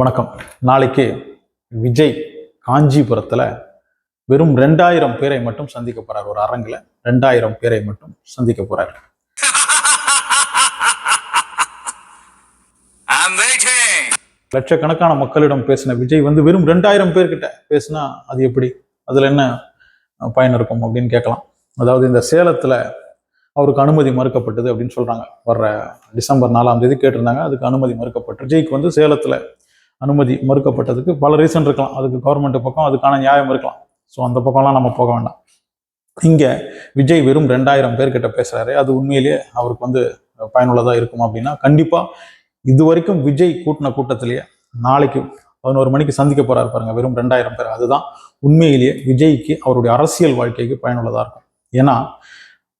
வணக்கம். நாளைக்கு விஜய் காஞ்சிபுரத்தில் வெறும் ரெண்டாயிரம் பேரை மட்டும் சந்திக்க போறார். ஒரு அரங்கில் ரெண்டாயிரம் பேரை மட்டும் சந்திக்க போறார். லட்சக்கணக்கான மக்களிடம் பேசின விஜய் வந்து வெறும் ரெண்டாயிரம் பேர்கிட்ட பேசினா அது எப்படி? அதுல என்ன பயன் இருக்கும் அப்படின்னு கேட்கலாம். அதாவது இந்த சேலத்துல அவருக்கு அனுமதி மறுக்கப்பட்டது அப்படின்னு சொல்றாங்க. வர்ற டிசம்பர் நாலாம் தேதி கேட்டிருந்தாங்க. அதுக்கு அனுமதி மறுக்கப்பட்டு விஜய்க்கு வந்து சேலத்துல அனுமதி மறுக்கப்பட்டதுக்கு பல ரீசன் இருக்கலாம். அதுக்கு கவர்மெண்ட் பக்கம் அதுக்கான நியாயம் இருக்கலாம். ஸோ அந்த பக்கம்லாம் நம்ம போக வேண்டாம். இங்கே விஜய் வெறும் ரெண்டாயிரம் பேர்கிட்ட பேசுகிறாரு அது உண்மையிலேயே அவருக்கு வந்து பயனுள்ளதாக இருக்கும் அப்படின்னா கண்டிப்பாக இது வரைக்கும் விஜய் கூட்டின கூட்டத்திலேயே நாளைக்கு பதினோரு மணிக்கு சந்திக்க போகிறாரு பாருங்க வெறும் ரெண்டாயிரம் பேர். அதுதான் உண்மையிலேயே விஜய்க்கு அவருடைய அரசியல் வாழ்க்கைக்கு பயனுள்ளதாக இருக்கும். ஏன்னா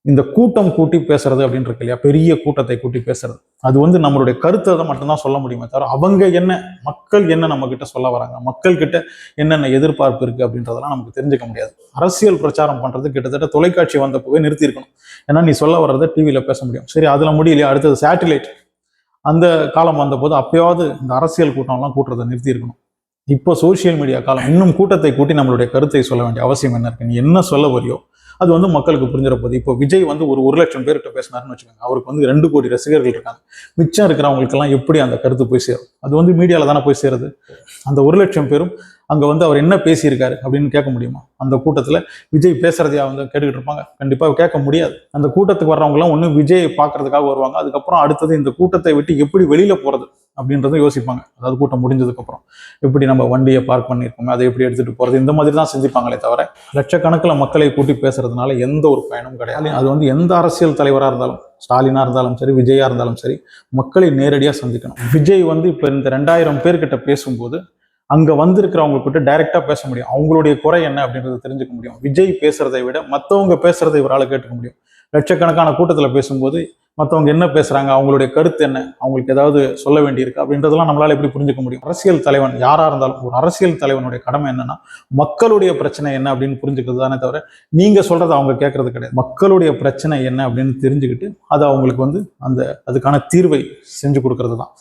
இந்த கூட்டம் கூட்டி பேசுறது அப்படின்னு இருக்கு இல்லையா? பெரிய கூட்டத்தை கூட்டி பேசுறது. அது வந்து நம்மளுடைய கருத்தை மட்டும்தான் சொல்ல முடியுமே தவிர அவங்க என்ன மக்கள் என்ன நம்ம கிட்ட சொல்ல வராங்க மக்கள் கிட்ட என்னென்ன எதிர்பார்ப்பு இருக்கு அப்படின்றதெல்லாம் நமக்கு தெரிஞ்சுக்க முடியாது. அரசியல் பிரச்சாரம் பண்றது கிட்டத்தட்ட தொலைக்காட்சி வந்தப்பவே நிறுத்திருக்கணும் ஏன்னா நீ சொல்ல வர்றதை டிவியில பேச முடியும். சரி அதுல முடியலையா அடுத்தது சேட்டிலைட் அந்த காலம் வந்தபோது அப்பயாவது இந்த அரசியல் கூட்டம்லாம் கூட்டுறதை நிறுத்தியிருக்கணும். இப்போ சோஷியல் மீடியா காலம் இன்னும் கூட்டத்தை கூட்டி நம்மளுடைய கருத்தை சொல்ல வேண்டிய அவசியம் என்ன இருக்கு? நீ என்ன சொல்ல வரியோ அது வந்து மக்களுக்கு புரிஞ்சிட போகுது. இப்போ விஜய் வந்து ஒரு ஒரு லட்சம் பேர்கிட்ட பேசினாருன்னு வச்சுக்கோங்க. அவருக்கு வந்து ரெண்டு கோடி ரசிகர்கள் இருக்காங்க. மிச்சம் இருக்கிறவங்களுக்கெல்லாம் எப்படி அந்த கருத்து போய் சேரும்? அது வந்து மீடியாவில் தானே போய் சேருது? அந்த ஒரு லட்சம் பேரும் அங்கே வந்து அவர் என்ன பேசியிருக்காரு அப்படின்னு கேட்க முடியுமா? அந்த கூட்டத்தில் விஜய் பேசுறதையா வந்து கேட்டுக்கிட்டு இருப்பாங்க. கண்டிப்பாக கேட்க முடியாது. அந்த கூட்டத்துக்கு வர்றவங்கலாம் ஒன்று விஜய் பார்க்கறதுக்காக வருவாங்க. அதுக்கப்புறம் அடுத்தது இந்த கூட்டத்தை விட்டு எப்படி வெளியில் போகிறது அப்படின்றத யோசிப்பாங்க. அதாவது கூட்டம் முடிஞ்சதுக்கு அப்புறம் எப்படி நம்ம வண்டியை பார்க் பண்ணியிருக்கோமே அதை எப்படி எடுத்துட்டு போறது இந்த மாதிரி தான் சிந்திப்பாங்களே தவிர லட்சக்கணக்கில் மக்களை கூட்டி பேசுறதுனால எந்த ஒரு பயனும் கிடையாது. அது வந்து எந்த அரசியல் தலைவராக இருந்தாலும் ஸ்டாலினாக இருந்தாலும் சரி விஜயா இருந்தாலும் சரி மக்களை நேரடியாக சந்திக்கணும். விஜய் வந்து இப்போ இந்த ரெண்டாயிரம் பேர்கிட்ட பேசும்போது அங்கே வந்திருக்கிறவங்க கிட்ட பேச முடியும். அவங்களுடைய குறை என்ன அப்படின்றத தெரிஞ்சுக்க முடியும். விஜய் பேசுறதை விட மற்றவங்க பேசுறதை இவரால் கேட்டுக்க முடியும். லட்சக்கணக்கான கூட்டத்தில் பேசும்போது மற்றவங்க என்ன பேசுகிறாங்க அவங்களுடைய கருத்து என்ன அவங்களுக்கு ஏதாவது சொல்ல வேண்டியிருக்கு அப்படின்றதெல்லாம் நம்மளால் எப்படி புரிஞ்சுக்க முடியும்? அரசியல் தலைவன் யாராக இருந்தாலும் ஒரு அரசியல் தலைவனுடைய கடமை என்னன்னா மக்களுடைய பிரச்சனை என்ன அப்படின்னு புரிஞ்சுக்கிறது தானே தவிர நீங்கள் சொல்கிறத அவங்க கேட்கறது கிடையாது. மக்களுடைய பிரச்சனை என்ன அப்படின்னு தெரிஞ்சுக்கிட்டு அது அவங்களுக்கு வந்து அந்த அதுக்கான தீர்வை செஞ்சு கொடுக்கறது தான்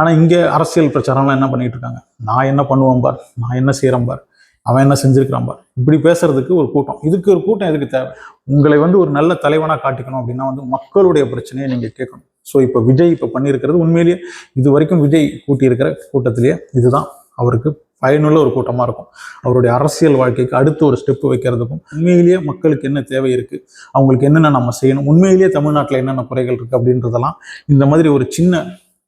ஆனால் இங்கே அரசியல் பிரச்சாரம்லாம் என்ன பண்ணிகிட்டு இருக்காங்க? நான் என்ன பண்ணுவேன் பார்? நான் என்ன செய்கிறேன் பார்? அவன் என்ன செஞ்சுருக்கிறான் பார். இப்படி பேசுறதுக்கு ஒரு கூட்டம். இதுக்கு ஒரு கூட்டம் எதுக்கு தேவை? உங்களை வந்து ஒரு நல்ல தலைவனாக காட்டிக்கணும் அப்படின்னா வந்து மக்களுடைய பிரச்சனையை நீங்கள் கேட்கணும். ஸோ இப்போ விஜய் இப்போ பண்ணியிருக்கிறது உண்மையிலேயே இது வரைக்கும் விஜய் கூட்டியிருக்கிற கூட்டத்திலேயே இதுதான். அவருக்கு பயனுள்ள ஒரு கூட்டமாக இருக்கும். அவருடைய அரசியல் வாழ்க்கைக்கு அடுத்து ஒரு ஸ்டெப் வைக்கிறதுக்கும் உண்மையிலேயே மக்களுக்கு என்ன தேவை இருக்குது அவங்களுக்கு என்னென்ன நம்ம செய்யணும்? உண்மையிலேயே தமிழ்நாட்டில் என்னென்ன குறைகள் இருக்குது அப்படின்றதெல்லாம் இந்த மாதிரி ஒரு சின்ன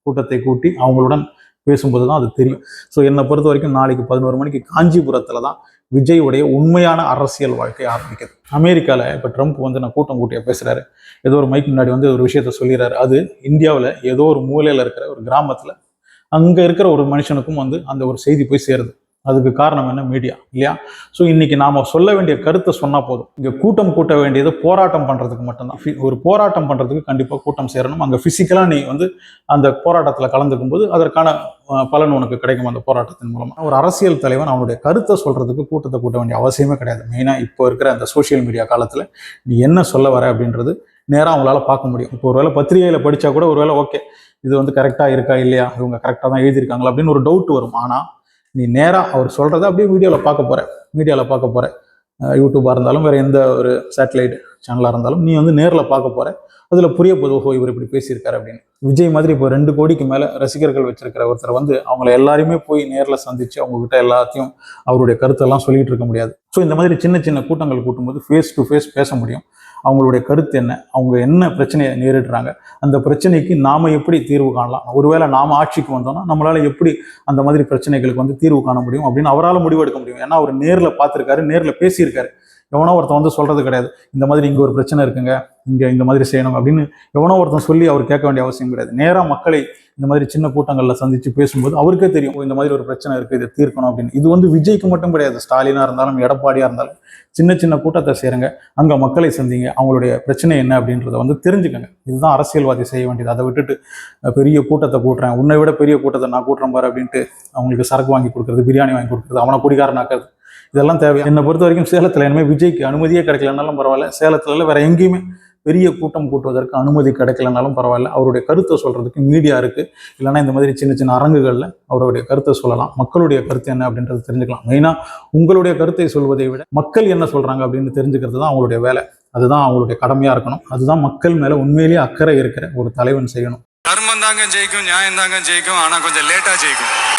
கூட்டத்தை கூட்டி அவங்களுடன் பேசும்போது தான் அது தெரியும். ஸோ என்னை பொறுத்த வரைக்கும் நாளைக்கு பதினோரு மணிக்கு காஞ்சிபுரத்தில் தான் விஜயுடைய உண்மையான அரசியல் வாழ்க்கை ஆரம்பிக்குது. அமெரிக்காவில் இப்போ ட்ரம்ப் வந்து நான் கூட்டம் கூட்டியாக பேசுகிறாரு ஏதோ ஒரு மைக் முன்னாடி வந்து ஒரு விஷயத்த சொல்லிடுறாரு அது இந்தியாவில் ஏதோ ஒரு மூலையில் இருக்கிற ஒரு கிராமத்தில் அங்கே இருக்கிற ஒரு மனுஷனுக்கும் வந்து அந்த ஒரு செய்தி போய் சேருது. அதுக்கு காரணம் என்ன? மீடியா இல்லையா? ஸோ இன்னைக்கு நாம சொல்ல வேண்டிய கருத்தை சொன்னா போதும். இங்க கூட்டம் கூட்ட வேண்டியது போராட்டம் பண்றதுக்கு மட்டும்தான். ஒரு போராட்டம் பண்றதுக்கு கண்டிப்பா கூட்டம் சேரணும். அங்க பிசிக்கலா நீ வந்து அந்த போராட்டத்துல கலந்துக்கும் போது அதற்கான பலன் உனக்கு கிடைக்கும் அந்த போராட்டத்தின் மூலமா. ஒரு அரசியல் தலைவன் அவனுடைய கருத்தை சொல்றதுக்கு கூட்டத்தை கூட்ட வேண்டிய அவசியமே கிடையாது. மெயினா இப்போ இருக்கிற அந்த சோஷியல் மீடியா காலத்துல நீ என்ன சொல்ல வர அப்படின்றது நேராக அவங்களால பார்க்க முடியும். இப்போ ஒருவேளை பத்திரிகையில படிச்சா கூட ஒருவேளை ஓகே இது வந்து கரெக்டா இருக்கா இல்லையா? இவங்க கரெக்டா தான் எழுதியிருக்காங்களா? அப்படின்னு ஒரு டவுட் வரும். ஆனா நீ நேராக அவர் சொல்கிறத அப்படியே வீடியோவில் பார்க்க போகிற மீடியாவில் பார்க்க போகிற யூடியூப்பாக இருந்தாலும் வேற எந்த ஒரு சேட்டலைட் சேனலாக இருந்தாலும் நீ வந்து நேரில் பார்க்க போகிற அதில் புரிய போகுது ஓஹோ இவர் இப்படி பேசியிருக்காரு அப்படின்னு. விஜய் மாதிரி இப்போ ரெண்டு கோடிக்கு மேலே ரசிகர்கள் வச்சிருக்கிற ஒருத்தர் வந்து அவங்கள எல்லாரையுமே போய் நேரில் சந்திச்சு அவங்கக்கிட்ட எல்லாத்தையும் அவருடைய கருத்தெல்லாம் சொல்லிகிட்டு இருக்க முடியாது. ஸோ இந்த மாதிரி சின்ன சின்ன கூட்டங்கள் கூட்டும்போது ஃபேஸ் டு ஃபேஸ் பேச முடியும். அவங்களுடைய கருத்து என்ன? அவங்க என்ன பிரச்சனையை நேரிடுறாங்க? அந்த பிரச்சனைக்கு நாம் எப்படி தீர்வு காணலாம்? ஒருவேளை நாம் ஆட்சிக்கு வந்தோம்னா நம்மளால் எப்படி அந்த மாதிரி பிரச்சனைகளுக்கு வந்து தீர்வு காண முடியும் அப்படின்னு அவரால் முடிவெடுக்க முடியும். ஏன்னா அவர் நேரில் பார்த்துருக்காரு நேரில் பேசியிருக்காரு. எவனோ ஒருத்தன் வந்து சொல்றது கிடையாது. இந்த மாதிரி இங்க ஒரு பிரச்சனை இருக்குங்க இங்க இந்த மாதிரி செய்யணும் அப்படின்னு எவனோ ஒருத்தன் சொல்லி அவர் கேட்க வேண்டிய அவசியம் கிடையாது. நேரா மக்களை இந்த மாதிரி சின்ன கூட்டங்களில் சந்திச்சு பேசும்போது அவருக்கே தெரியும் இந்த மாதிரி ஒரு பிரச்சனை இருக்கு இதை தீர்க்கணும் அப்படின்னு. இது வந்து விஜய்க்கு மட்டும் கிடையாது. ஸ்டாலினா இருந்தாலும் எடப்பாடியா இருந்தாலும் சின்ன சின்ன கூட்டத்தை சேருங்க அங்க மக்களை சந்திங்க அவங்களுடைய பிரச்சனை என்ன அப்படின்றத வந்து தெரிஞ்சுக்கங்க. இதுதான் அரசியல்வாதி செய்ய வேண்டியது. அதை விட்டுட்டு பெரிய கூட்டத்தை கூட்டுறேன் உன்னை விட பெரிய கூட்டத்தை நான் கூட்டுறேன் பாரு அப்படின்ட்டு அவங்களுக்கு சரக்கு வாங்கி கொடுக்குறது பிரியாணி வாங்கி கொடுக்குறது அவனை குடிகாரனாக்குறது இதெல்லாம் தேவை. என்னை பொறுத்த வரைக்கும் சேலத்தில் இனிமேல் விஜய்க்கு அனுமதியே கிடைக்கலனாலும் பரவாயில்ல. சேலத்துல இல்ல வேற எங்கேயுமே பெரிய கூட்டம் கூட்டுவதற்கு அனுமதி கிடைக்கலனாலும் பரவாயில்ல. அவருடைய கருத்தை சொல்றதுக்கு மீடியா இருக்கு. இல்லைன்னா இந்த மாதிரி சின்ன சின்ன அரங்குகளில் அவருடைய கருத்தை சொல்லலாம். மக்களுடைய கருத்து என்ன அப்படின்றது தெரிஞ்சுக்கலாம். மெயினாக உங்களுடைய கருத்தை சொல்வதை விட மக்கள் என்ன சொல்றாங்க அப்படின்னு தெரிஞ்சுக்கிறது தான் அவங்களுடைய வேலை. அதுதான் அவங்களுடைய கடமையா இருக்கணும். அதுதான் மக்கள் மேல உண்மையிலேயே அக்கறை இருக்கிற ஒரு தலைவன் செய்யணும். தர்மம் தாங்க ஜெயிக்கும் நியாயம் தாங்க ஜெயிக்கும் ஆனா கொஞ்சம் லேட்டா ஜெயிக்கும்.